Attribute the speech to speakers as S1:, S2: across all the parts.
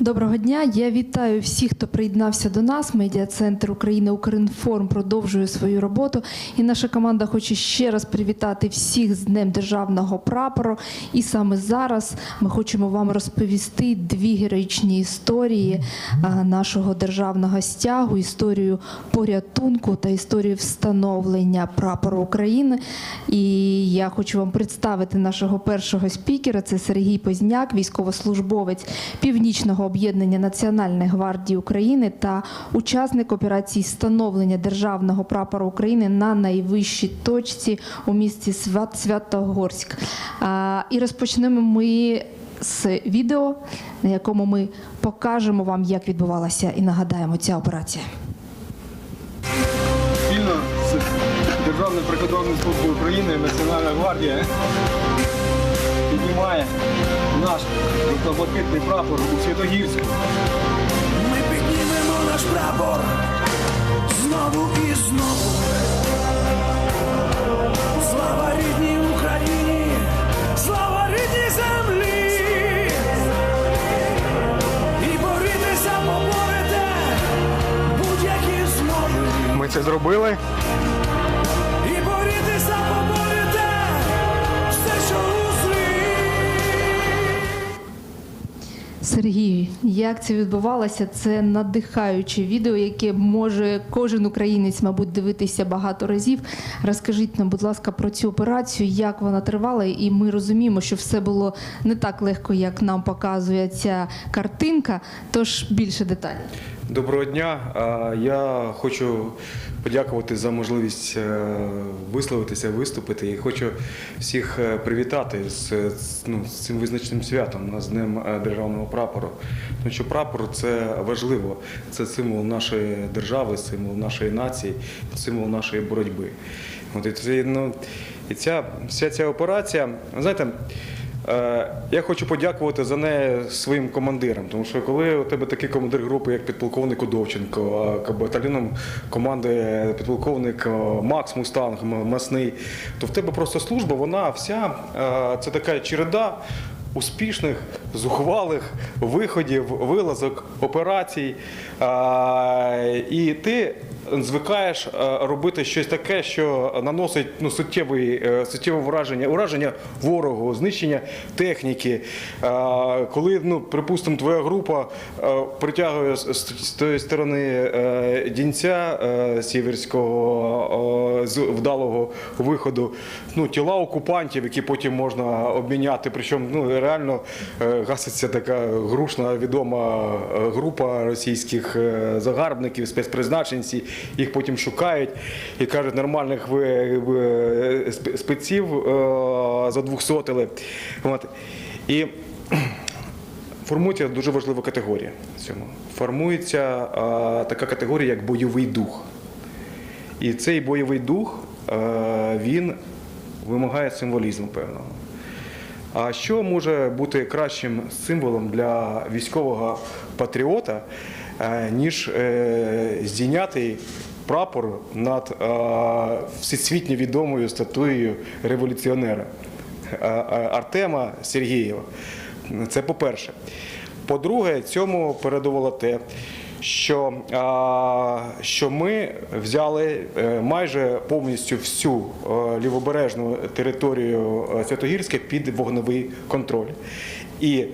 S1: Доброго дня. Я вітаю всіх, хто приєднався до нас. Медіа-центр України Укрінформ продовжує свою роботу. І наша команда хоче ще раз привітати всіх з Днем Державного прапору. І саме зараз ми хочемо вам розповісти дві героїчні історії нашого державного стягу: історію порятунку та історію встановлення прапору України. І я хочу вам представити нашого першого спікера. Це Сергій Позняк, військовослужбовець Північного об'єднання Національної гвардії України та учасник операції встановлення державного прапору України на найвищій точці у місті Свят Святогорськ. І розпочнемо ми з відео, на якому ми покажемо вам, як відбувалася і нагадаємо ця операція.
S2: Спільно з Державною прикордонною службою України Національна гвардія піднімає наш жовто-блакитний прапор у Святогірську.
S3: Ми піднімемо наш прапор знову і знову. Слава рідній Україні, слава рідній землі. І борітеся, поборете будь-які змови.
S2: Ми це зробили.
S1: Сергій, як це відбувалося? Це надихаюче відео, яке може кожен українець, мабуть, дивитися багато разів. Розкажіть нам, будь ласка, про цю операцію, як вона тривала, і ми розуміємо, що все було не так легко, як нам показує ця картинка. Тож більше деталей.
S4: Доброго дня. Я хочу подякувати за можливість е, висловитися, виступити. І хочу всіх е, привітати з, ну, з цим визначним святом, з Днем е, Державного прапору. Тому що прапор це важливо, це символ нашої держави, символ нашої нації, символ нашої боротьби. От і це, ну, і ця вся ця операція, знаєте. Е, Я хочу подякувати за неї своїм командирам, тому що коли у тебе такий командир групи, як підполковник Удовченко, батальйоном команди підполковник е, Макс Мустанг, Масний, то в тебе просто служба, вона вся е, це така череда успішних, зухвалих виходів, вилазок, операцій. І ти звикаєш е, робити щось таке, що наносить ну, суттєвий, е, суттєве враження, ураження ворогу, знищення техніки. Е, Коли, ну, припустимо, твоя група притягує з, тої сторони дінця сіверського з вдалого виходу, ну, тіла окупантів, які потім можна обміняти. Причому ну, реально гаситься така грушна відома група російських загарбників, спецпризначенці. Їх потім шукають і кажуть, нормальних ви, ви спеців е, задвухсотили. От. І формується дуже важлива категорія. Формується е, така категорія, як бойовий дух. І цей бойовий дух е, він вимагає символізму певного. А що може бути кращим символом для військового патріота, е, ніж е, здійнятий прапор над е, всесвітньо відомою статуєю революціонера е, е, Артема Сергієва? Це по-перше. По-друге, цьому передувало те, що, що ми взяли е, майже повністю всю е, лівобережну територію е, Святогірська під вогневий контроль. І е,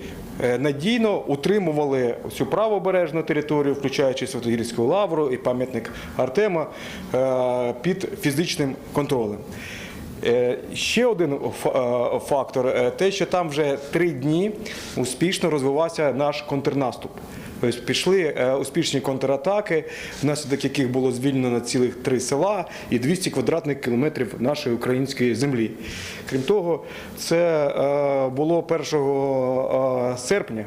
S4: надійно утримували цю правобережну територію, включаючи Святогірську лавру і пам'ятник Артема, е, під фізичним контролем. Е, Ще один е, фактор е, те, що там вже три дні успішно розвивався наш контрнаступ. Тобто пішли е, успішні контратаки, внаслідок яких було звільнено цілих три села і 200 квадратних кілометрів нашої української землі. Крім того, це е, було 1 е, серпня.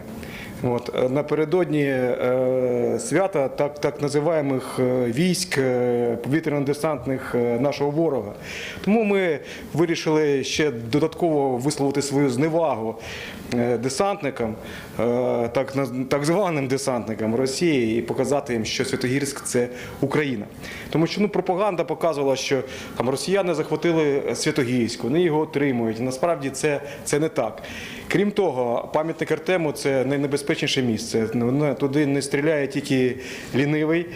S4: От, напередодні свята так, так називаємих військ повітряно-десантних нашого ворога. Тому ми вирішили ще додатково висловити свою зневагу десантникам, е, так, так званим десантникам Росії, і показати їм, що Святогірськ це Україна. Тому що ну, пропаганда показувала, що там росіяни захватили Святогірськ, вони його отримують. Насправді це, це не так. Крім того, пам'ятник Артему це найнебезпечніше місце. Ну, Туди не стріляє тільки лінивий,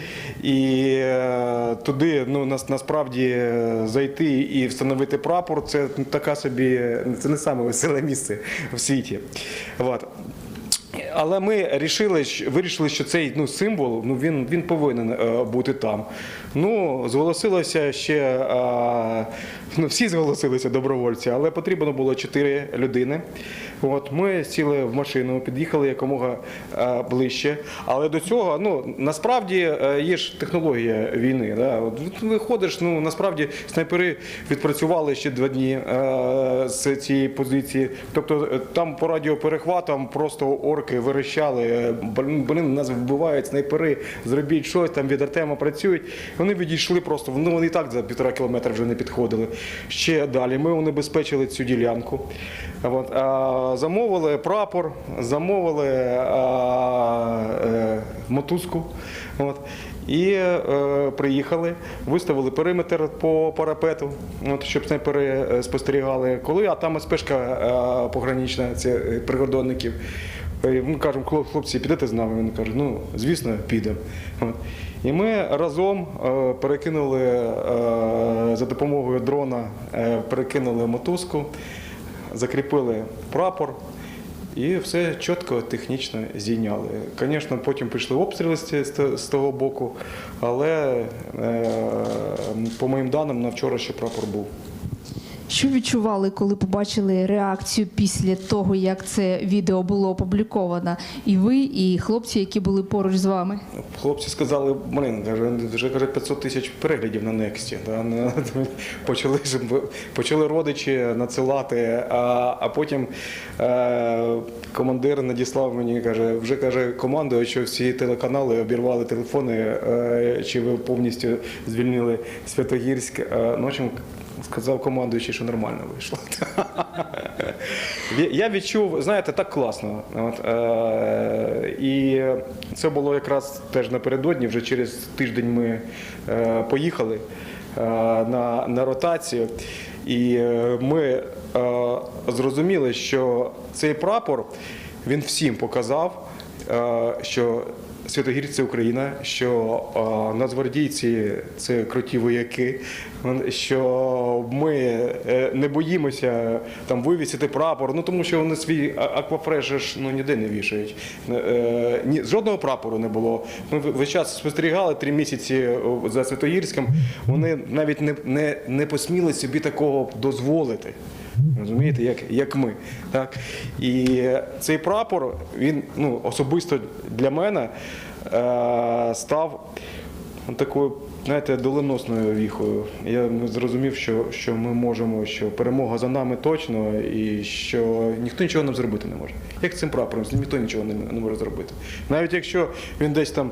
S4: і е, туди ну, нас, насправді е, зайти і встановити прапор це така собі, це не саме веселе місце в світі. От. Але ми рішили, вирішили, що цей ну, символ ну, він, він повинен е, бути там. Ну, зголосилося ще, ну, всі зголосилися добровольці, але потрібно було чотири людини. От, ми сіли в машину, під'їхали якомога ближче. Але до цього, ну, насправді е, є ж технологія війни. Да? От виходиш, ну, насправді снайпери відпрацювали ще два дні е, з цієї позиції. Тобто е, там по радіоперехватам просто орки вирощали, блін, нас вбивають снайпери, зробіть щось, там від Артема працюють. Вони відійшли просто, ну вони і так за півтора кілометра вже не підходили. Ще далі ми унебезпечили цю ділянку. От, а, замовили прапор, замовили а, е, мотузку. От. І е, приїхали, виставили периметр по парапету, от, щоб снайпери е, спостерігали. Коли, а там спешка е, погранична, це е, прикордонників. Е, Ми кажемо, хлопці, підете з нами? Він каже, ну, звісно, підемо. І ми разом е, перекинули е, за допомогою дрона, е, перекинули мотузку, закріпили прапор. І все чітко, технічно зійняли. Звісно, потім пішли обстріли з того боку, але по моїм даним на вчора ще прапор був.
S1: Що відчували, коли побачили реакцію після того, як це відео було опубліковано? І ви, і хлопці, які були поруч з вами?
S4: Хлопці сказали, блин, вже каже 500 тисяч переглядів на Нексті. Да? Почали, почали родичі надсилати, а, а потім е, командир надіслав мені, каже, вже каже, командує, що всі телеканали обірвали телефони, е, чи ви повністю звільнили Святогірськ. Е, ну, сказав командуючий, що нормально вийшло. Я- відчув, знаєте, так класно. От, е, і це було якраз теж напередодні, вже через тиждень ми е, поїхали е, на, на ротацію. І е, ми е, зрозуміли, що цей прапор він всім показав, е, що Святогірці це Україна, що е, нацгвардійці це круті вояки, що ми е, не боїмося там вивісити прапор, ну тому що вони свій аквафреш ну ніде не вішають. Е, ні, жодного прапору не було. Ми весь час спостерігали три місяці за Святогірськом. Вони навіть не, не, не посміли собі такого дозволити. Розумієте, як, як ми. Так? І цей прапор, він ну, особисто для мене е, став такою, знаєте, доленосною віхою. Я зрозумів, що, що ми можемо, що перемога за нами точно, і що ніхто нічого нам зробити не може. Як цим прапором, ніхто нічого не, не може зробити. Навіть якщо він десь там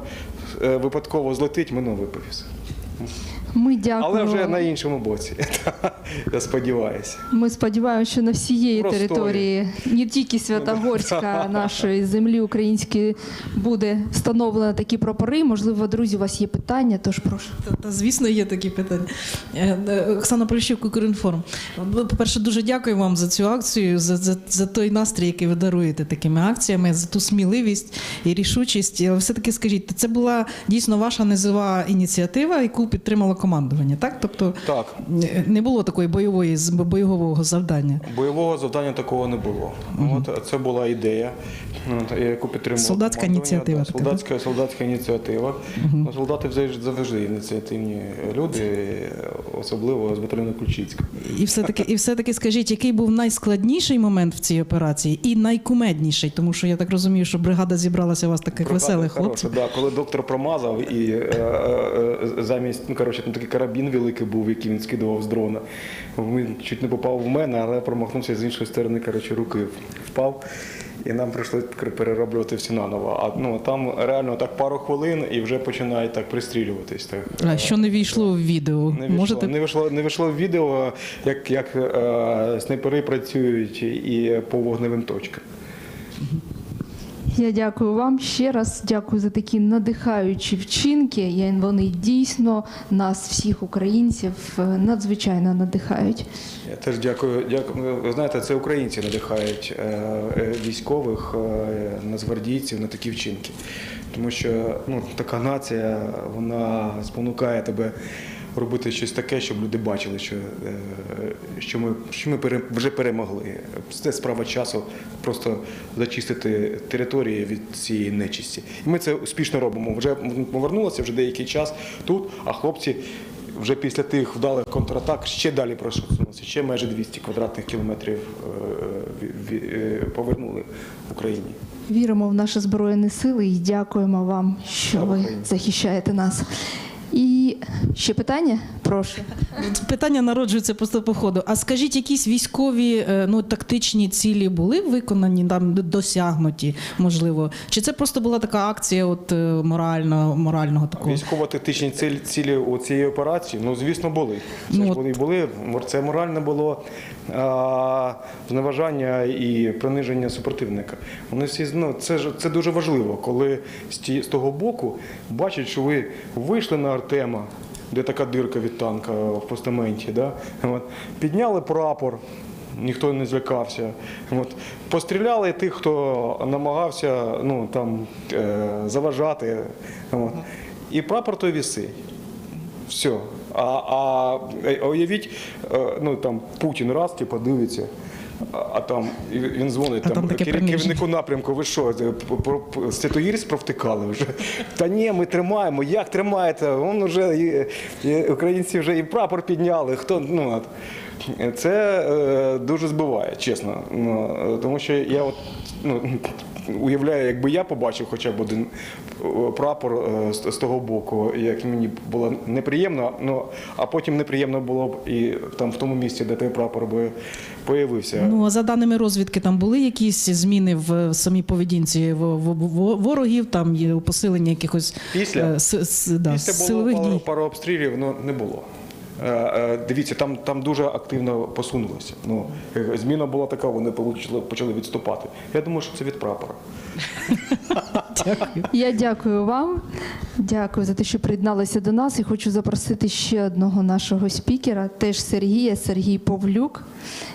S4: е, випадково злетить, ми новий повіс.
S1: Ми дякуємо.
S4: Але вже на іншому боці. Я сподіваюся.
S1: Ми сподіваємося, що на всієї
S4: Просторі.
S1: території, не тільки Святогорська, нашої землі української, буде встановлено такі прапори. Можливо, друзі, у вас є питання, тож прошу.
S5: Та, та звісно, є такі питання. Е, е, Оксана Поліщук, Укрінформ. Ну, По-перше, дуже дякую вам за цю акцію, за, за, за той настрій, який ви даруєте такими акціями, за ту сміливість і рішучість. Але все-таки скажіть, це була дійсно ваша низова ініціатива, яку підтримало командування, так? Тобто
S4: Так.
S5: не було такої бойової бойового завдання.
S4: Бойового завдання такого не було. От це була ідея, яку підтримувала
S5: Солдатська ініціатива
S4: Да,
S5: така,
S4: Солдатська, солдатська ініціатива. Ну, Солдати завжди, завжди ініціативні люди, особливо з батальйону Ключицька.
S5: І все-таки, і все-таки скажіть, який був найскладніший момент в цій операції і найкумедніший, тому що я так розумію, що бригада зібралася у вас таких
S4: Бригада
S5: веселих
S4: хороша,
S5: хлопців.
S4: Да, коли доктор промазав і е, е, е, замість, ну коротше, там такий карабін великий був, який він скидував з дрона. Він чуть не попав в мене, але промахнувся з іншої сторони, коротше, руки впав. І нам прийшлося перероблювати все наново. А ну там реально так пару хвилин і вже починають так пристрілюватись. Так.
S5: А що не війшло в відео?
S4: Не вийшло,
S5: Можете
S4: не вийшло, не вийшло в відео, як, як е, снайпери працюють і по вогневим точкам.
S1: Я дякую вам ще раз. Дякую за такі надихаючі вчинки. Я- Вони дійсно нас, всіх українців, е, надзвичайно надихають.
S4: Я теж дякую. дякую. Ви знаєте, це українці надихають е, е, військових, нацгвардійців на такі вчинки. Тому що ну, така нація, вона спонукає тебе робити щось таке, щоб люди бачили, що, е, що ми, що ми вже перемогли. Це справа часу просто зачистити території від цієї нечисті. І ми це успішно робимо. Вже повернулося вже деякий час тут, а хлопці вже після тих вдалих контратак ще далі просунулися, ще майже 200 квадратних кілометрів е, е, повернули Україні.
S1: Віримо в наші збройні сили і дякуємо вам, що ви захищаєте нас. І ще питання? Прошу.
S5: Питання народжується просто по ходу. А скажіть, якісь військові е, ну, тактичні цілі були виконані, там досягнуті, можливо? Чи це просто була така акція от, е, морального, морального такого?
S4: Військово-тактичні цілі, цілі у цієї операції, ну звісно, були. Це
S5: Ну,
S4: ж
S5: от-
S4: вони були. Це моральне було а, зневажання і приниження супротивника. Вони всі ну, це ж це дуже важливо, коли з того боку бачать, що ви вийшли на Артема. Де така дирка від танка в постаменті, да? От. підняли прапор, ніхто не злякався. От. Постріляли тих, хто намагався ну, там, е, заважати. От. І прапор той вісить. Все. А, а е, уявіть, е, ну там Путін раз, типу, дивиться. А там він дзвонить
S5: А
S4: там,
S5: там
S4: керівнику напрямку. Ви що, Святогірськ провтикали вже? Та ні, ми тримаємо. Як тримаєте? Вон вже і, і українці вже і прапор підняли. Хто ну це е, дуже збиває, чесно. Ну, е, тому що я от ну, уявляю, якби я побачив хоча б один е, прапор е, з, того боку, як мені було неприємно, ну а потім неприємно було б і там в тому місці, де той прапор би появився.
S5: Ну, а за даними розвідки, там були якісь зміни в самій поведінці ворогів, там є посилення якихось
S4: Після?
S5: е, с- с- да,
S4: Після було
S5: силових
S4: пару,
S5: дій.
S4: пару обстрілів, ну не було. Е, е, Дивіться, там, там дуже активно посунулося. Ну, е, зміна була така, вони почали, почали відступати. Я думаю, що це від прапора.
S1: Я дякую вам. Дякую за те, що приєдналися до нас. І хочу запросити ще одного нашого спікера, теж Сергія, Сергій Павлюк.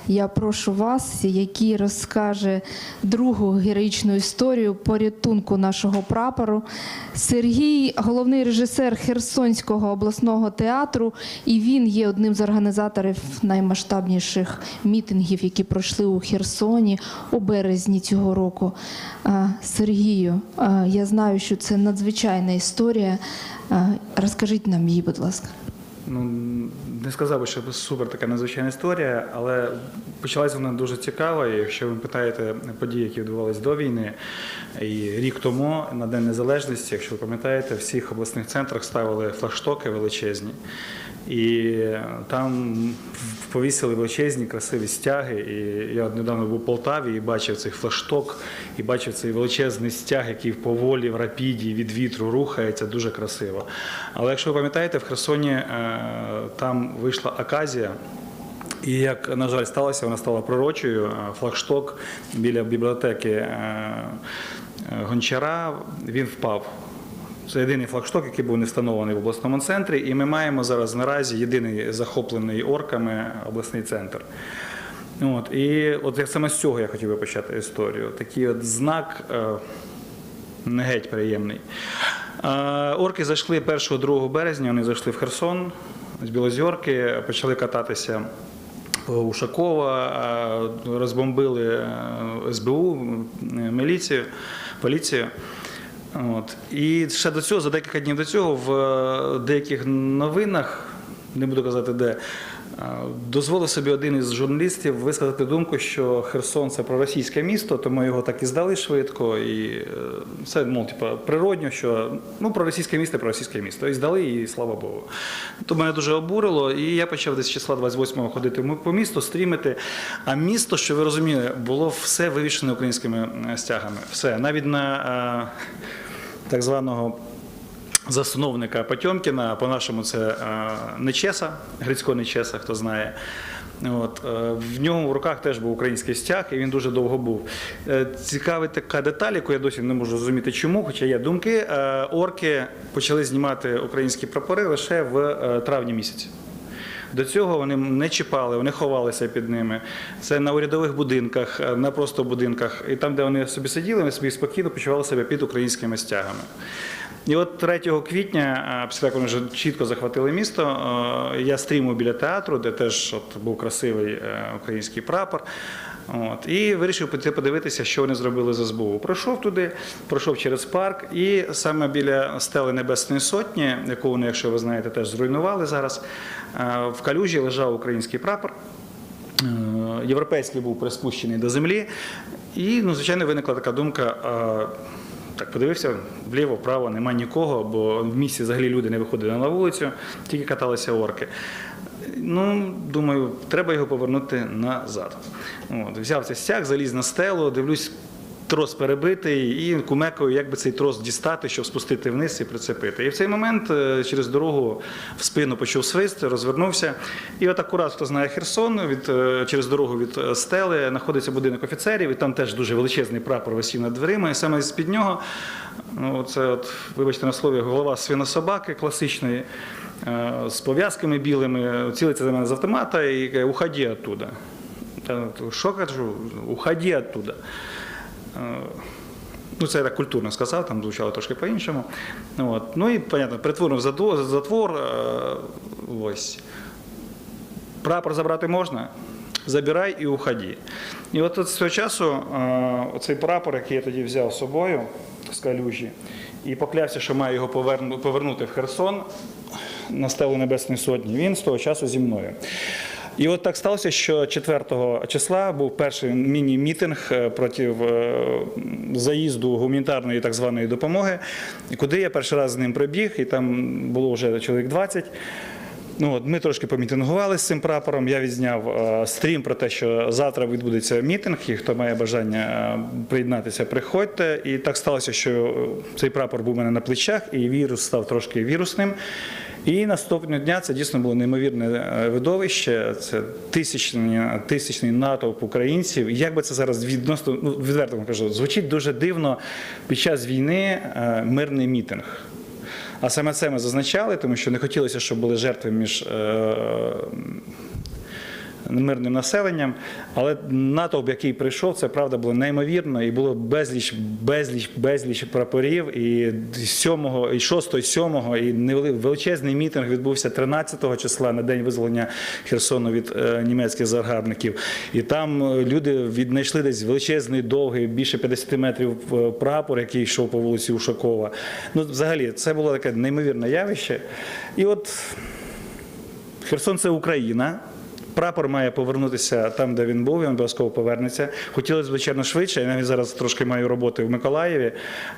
S1: Я прошу вас, який розкаже другу героїчну історію порятунку нашого прапору. Сергій головний режисер Херсонського обласного театру, і він є одним з організаторів наймасштабніших мітингів, які пройшли у Херсоні у березні цього року. Сергію, я знаю, що це надзвичайна історія. Розкажіть нам її, будь ласка.
S6: Ну, не сказав би, що це супер така надзвичайна історія, але почалася вона дуже цікава. І якщо ви питаєте події, які відбувалися до війни, і рік тому на День Незалежності, якщо ви пам'ятаєте, в всіх обласних центрах ставили флагштоки величезні. І там повісили величезні красиві стяги. І я недавно був у Полтаві і бачив цей флагшток, і бачив цей величезний стяг, який поволі в рапіді від вітру рухається, дуже красиво. Але якщо ви пам'ятаєте, в Херсоні е, там вийшла аказія. І як, на жаль, сталося, вона стала пророчою. Е, Флагшток біля бібліотеки е, е, Гончара він впав. Це єдиний флагшток, який був не встановлений в обласному центрі, і ми маємо зараз наразі єдиний захоплений орками обласний центр. От, і от саме з цього я хотів би почати історію. Такий от знак не геть приємний. Орки зайшли 1-2 березня, вони зайшли в Херсон з Білозьорки, почали кататися Ушакова, розбомбили е, СБУ, міліцію, поліцію. От. І ще до цього, за декілька днів до цього, в е, деяких новинах, не буду казати де, дозволив собі один із журналістів висказати думку, що Херсон це проросійське місто, тому його так і здали швидко. І е, це ну, типу, природньо, що ну, проросійське місто, проросійське місто. І здали, і слава Богу. То мене дуже обурило, і я почав десь числа 28-го ходити по місту, стрімити. А місто, що ви розуміли, було все вивішене українськими е, стягами. Все, навіть на е, так званого засновника Потьомкіна, по-нашому це е, Нечеса, Грицько Нечеса, хто знає. От, е, в нього в руках теж був український стяг, і він дуже довго був. Е, Цікава така деталь, яку я досі не можу зрозуміти, чому, хоча є думки. Орки почали знімати українські прапори лише в травні місяці. До цього вони не чіпали, вони ховалися під ними. Це на урядових будинках, е, на просто будинках. І там, де вони собі сиділи, вони собі спокійно почували себе під українськими стягами. І от 3 квітня, е, після того, як вони вже чітко захватили місто, е, я стрімив біля театру, де теж от був красивий український прапор. От, і вирішив подивитися, що вони зробили з СБУ. Пройшов туди, пройшов через парк, і саме біля стели Небесної Сотні, яку вони, якщо ви знаєте, теж зруйнували зараз, е, в калюжі лежав український прапор. Е, Європейський був приспущений до землі, і, ну, звичайно, виникла така думка. Так, подивився вліво, вправо, нема нікого, бо в місті взагалі люди не виходили на вулицю, тільки каталися орки. Ну, думаю, треба його повернути назад. От, взяв цей стяг, заліз на стелу, дивлюсь, трос перебитий, і кумекаю, як би цей трос дістати, щоб спустити вниз і прицепити. І в цей момент е, через дорогу в спину почув свист, розвернувся. І от акурат, хто знає Херсон, від, е, через дорогу від е, стели знаходиться будинок офіцерів, і там теж дуже величезний прапор висів над дверима. І саме з-під нього, ну, це от, вибачте на слові, голова свинособаки класичної. З пов'язками білими, цілиться за мене з автомата і каже, уходи оттуда. Що кажу? Уходи оттуда. Е, Ну, це я так культурно сказав, там звучало трошки по-іншому. От. Ну і, понятно, притворив затвор. е, Ось. Прапор забрати можна? Забирай і уходи. І от з цього часу е, оцей прапор, який я тоді взяв з собою з калюжі, і поклявся, що маю його повернути в Херсон на стелу Небесної Сотні, він з того часу зі мною. І от так сталося, що 4 числа був перший міні-мітинг е, проти е, заїзду гуманітарної так званої допомоги, куди я перший раз з ним прибіг, і там було вже чоловік 20. Ну, от ми трошки помітингували з цим прапором. Я відзняв е, стрім про те, що завтра відбудеться мітинг, і хто має бажання приєднатися, приходьте. І так сталося, що цей прапор був у мене на плечах, і вірус став трошки вірусним. І наступного дня це дійсно було неймовірне е, видовище. Це тисячний, тисячний натовп українців. Як би це зараз відносно ну, відверто кажу, звучить дуже дивно під час війни е, мирний мітинг. А саме це ми зазначали, тому що не хотілося, щоб були жертви між е, мирним населенням. Але натовп, який прийшов, це правда було неймовірно, і було безліч, безліч, безліч прапорів. І 7, і 6, і 7, і величезний мітинг відбувся 13 числа на день визволення Херсону від е, німецьких загарбників. І там е, люди віднайшли десь величезний, довгий, більше 50 метрів е, прапор, який йшов по вулиці Ушакова. Ну, взагалі, це було таке неймовірне явище. І от Херсон це Україна. Прапор має повернутися там, де він був, він обов'язково повернеться. Хотілося, звичайно, швидше. Я навіть зараз трошки маю роботи в Миколаєві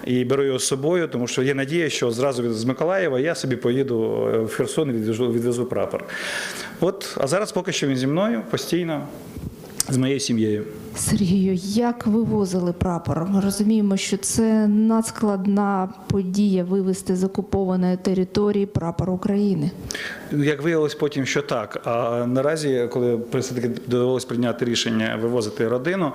S6: і беру його з собою, тому що є надія, що зразу з Миколаєва я собі поїду е, в Херсон і відвезу, відвезу прапор. От, а зараз поки що він зі мною постійно, з моєю сім'єю.
S1: Сергію, як вивозили прапор? Ми розуміємо, що це надскладна подія вивезти з окупованої території прапор України.
S6: Як виявилось потім, що так. А наразі, коли все-таки довелося прийняти рішення вивозити родину,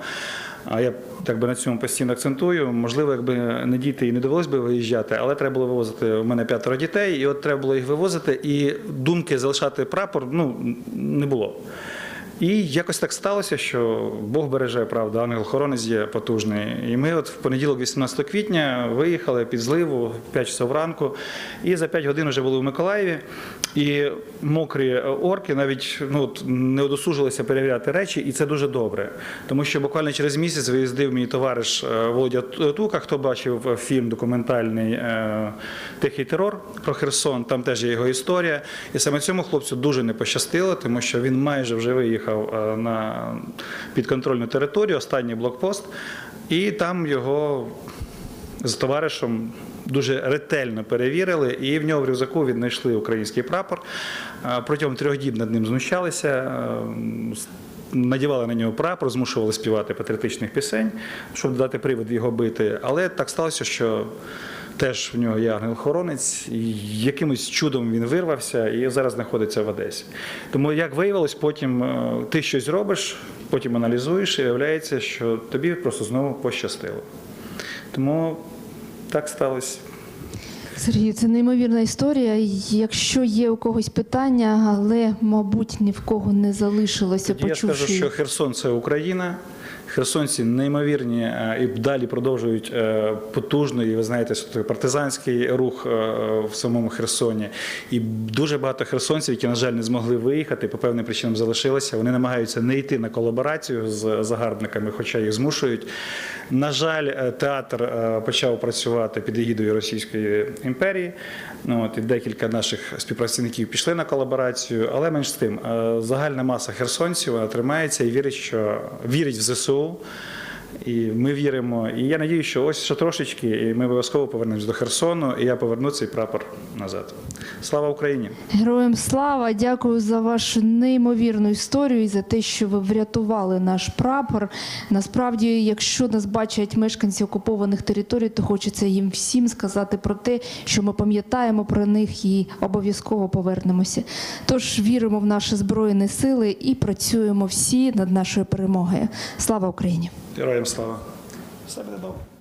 S6: а я так би на цьому постійно акцентую, можливо, якби не діти і не довелось би виїжджати, але треба було вивозити. У мене п'ятеро дітей, і от треба було їх вивозити, і думки залишати прапор ну, не було. І якось так сталося, що Бог береже, правда, ангел-хоронець є потужний. І ми от в понеділок, 18 квітня, виїхали під зливу в 5 часов ранку, і за 5 годин вже були в Миколаєві. І мокрі орки навіть ну, не одосужилися перевіряти речі, і це дуже добре. Тому що буквально через місяць виїздив мій товариш е, Володя Тука, хто бачив е, фільм документальний е, Тихий терор про Херсон, там теж є його історія. І саме цьому хлопцю дуже не пощастило, тому що він майже вже виїхав е, на підконтрольну територію, останній блокпост, і там його з товаришем дуже ретельно перевірили, і в нього в рюкзаку віднайшли український прапор. Е, Протягом трьох діб над ним знущалися. е, Надівали на нього прапор, змушували співати патріотичних пісень, щоб дати привід його бити. Але так сталося, що теж в нього є ангел-хоронець, якимось чудом він вирвався і зараз знаходиться в Одесі. Тому, як виявилось, потім е, ти щось робиш, потім аналізуєш, і виявляється, що тобі просто знову пощастило. Тому так сталося.
S1: Сергій, це неймовірна історія. Якщо є у когось питання, але, мабуть, ні в кого не залишилося
S6: Тоді я скажу, що Херсон це Україна. Херсонці неймовірні е, і далі продовжують е, потужний, ви знаєте, що партизанський рух е, в самому Херсоні. І дуже багато херсонців, які, на жаль, не змогли виїхати, по певним причинам залишилися. Вони намагаються не йти на колаборацію з загарбниками, хоча їх змушують. На жаль, театр почав працювати під егідою Російської імперії. Ну, от, і декілька наших співпрацівників пішли на колаборацію, але менш з тим, загальна маса херсонців тримається і вірить, що вірить в ЗСУ. І ми віримо. І я надію, що ось ще трошечки, і ми обов'язково повернемось до Херсону, і я поверну цей прапор назад. Слава Україні!
S1: Героям слава! Дякую за вашу неймовірну історію і за те, що ви врятували наш прапор. Насправді, якщо нас бачать мешканці окупованих територій, то хочеться їм всім сказати про те, що ми пам'ятаємо про них і обов'язково повернемося. Тож віримо в наші збройні сили і працюємо всі над нашою перемогою. Слава Україні!
S6: Героям слава! Все буде добре.